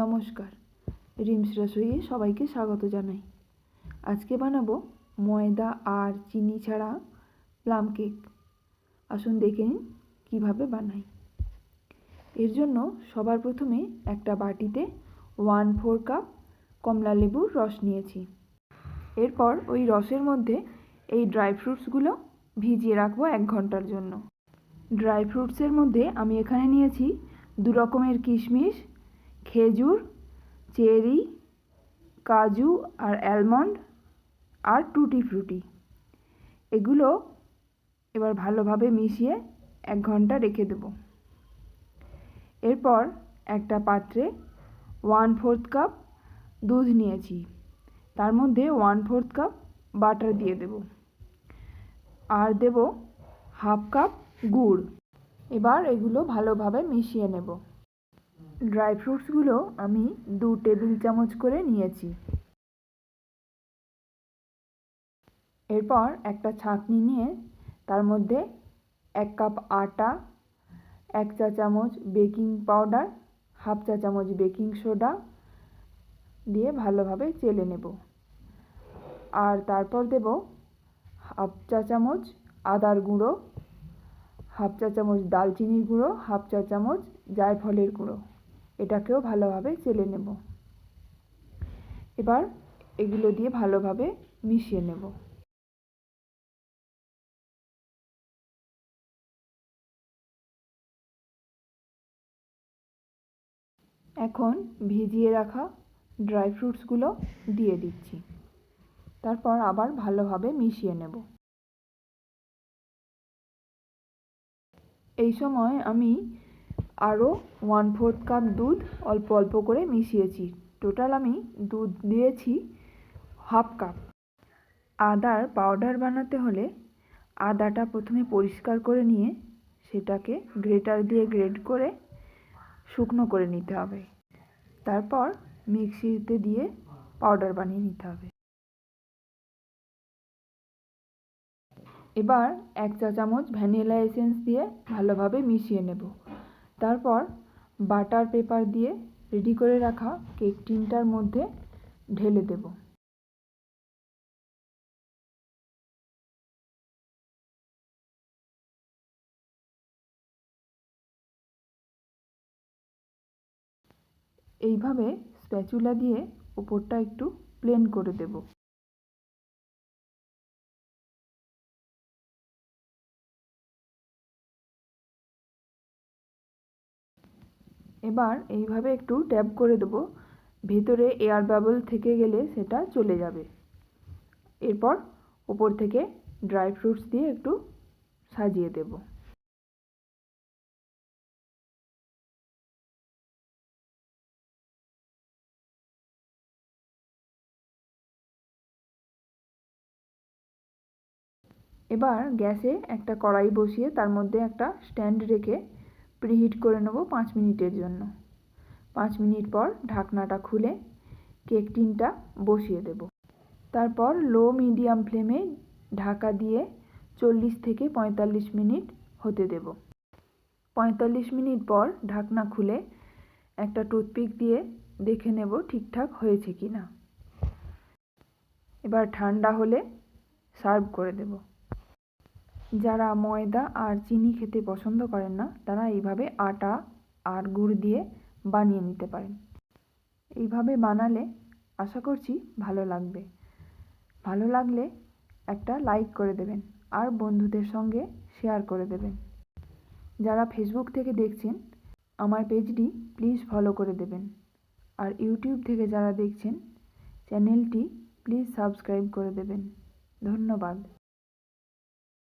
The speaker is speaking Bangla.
নমস্কার। রিমস রসইয়ে সবাইকে স্বাগত জানাই। আজকে বানাবো ময়দা আর চিনি ছাড়া প্লাম কেক। আসুন দেখে নিন কীভাবে বানাই। এর জন্য সবার প্রথমে একটা বাটিতে ওয়ান ফোর কাপ কমলা লেবুর রস নিয়েছি। এরপর ওই রসের মধ্যে এই ড্রাই ফ্রুটসগুলো ভিজিয়ে রাখব এক ঘণ্টার জন্য। ড্রাই ফ্রুটসের মধ্যে আমি এখানে নিয়েছি দু রকমের কিশমিশ খেজুর, চেরি, কাজু আর অ্যালমন্ড আর টুটি ফ্রুটি এগুলো এবার ভালোভাবে মিশিয়ে এক ঘণ্টা রেখে দেব। এরপর একটা পাত্রে ওয়ান ফোর্থ কাপ দুধ নিয়েছি। তার মধ্যে ওয়ান ফোর্থ কাপ বাটার দিয়ে দেব। আর দেব হাফ কাপ গুড়। এবার এগুলো ভালোভাবে মিশিয়ে নেব। ড্রাই ফ্রুটসগুলো আমি দু টেবিল চামচ করে নিয়েছি। এরপর একটা ছাঁকনি নিয়ে তার মধ্যে এক কাপ আটা, এক চা চামচ বেকিং পাউডার, হাফ চা চামচ বেকিং সোডা দিয়ে ভালোভাবে চেলে নেব। আর তারপর দেব হাফ চা চামচ আদার গুঁড়ো হাফ চা চামচ দালচিনির গুঁড়ো, হাফ চা চামচ জায়ফলের গুঁড়ো। এটাকেও ভালোভাবে চেলে নেব। এবার এগুলো দিয়ে ভালোভাবে মিশিয়ে নেব। এখন ভিজিয়ে রাখা ড্রাই ফ্রুটসগুলো দিয়ে দিচ্ছি। তারপর আবার ভালোভাবে মিশিয়ে নেব। এই সময় আমি আরও ওয়ান ফোর্থ কাপ দুধ অল্প অল্প করে মিশিয়েছি। টোটাল আমি দুধ দিয়েছি হাফ কাপ আদার পাউডার বানাতে হলে আদাটা প্রথমে পরিষ্কার করে নিয়ে সেটাকে গ্রেটার দিয়ে গ্রেড করে শুকনো করে নিতে হবে। তারপর মিক্সিতে দিয়ে পাউডার বানিয়ে নিতে হবে। এবার এক চা চামচ ভ্যানিলা এসেন্স দিয়ে ভালোভাবে মিশিয়ে নেব। তারপর বাটার পেপার দিয়ে রেডি করে রাখা কেক টিনটার মধ্যে ঢেলে দেব। এইভাবে স্প্যাচুলা দিয়ে ওপরটা একটু প্লেন করে দেব। এবার এইভাবে একটু ট্যাপ করে দেবো। ভেতরে এয়ার বাবল থেকে গেলে সেটা চলে যাবে। এরপর ওপর থেকে ড্রাই ফ্রুটস দিয়ে একটু সাজিয়ে দেব। এবার গ্যাসে একটা কড়াই বসিয়ে তার মধ্যে একটা স্ট্যান্ড রেখে প্রিহিট করে নেব পাঁচ মিনিটের জন্য। পাঁচ মিনিট পর ঢাকনাটা খুলে কেক টিনটা বসিয়ে দেব। তারপর লো মিডিয়াম ফ্লেমে ঢাকা দিয়ে চল্লিশ থেকে পঁয়তাল্লিশ মিনিট হতে দেব। পঁয়তাল্লিশ মিনিট পর ঢাকনা খুলে একটা টুথপিক দিয়ে দেখে নেব ঠিকঠাক হয়েছে কি না এবার ঠান্ডা হলে সার্ভ করে দেব। যারা ময়দা আর চিনি খেতে পছন্দ করেন না, তারা এইভাবে আটা আর গুড় দিয়ে বানিয়ে নিতে পারেন। এইভাবে বানালে আশা করছি ভালো লাগবে। ভালো লাগলে একটা লাইক করে দেবেন আর বন্ধুদের সঙ্গে শেয়ার করে দেবেন। যারা ফেসবুক থেকে দেখছেন, আমার পেজটি প্লিজ ফলো করে দেবেন। আর ইউটিউব থেকে যারা দেখছেন, চ্যানেলটি প্লিজ সাবস্ক্রাইব করে দেবেন। ধন্যবাদ।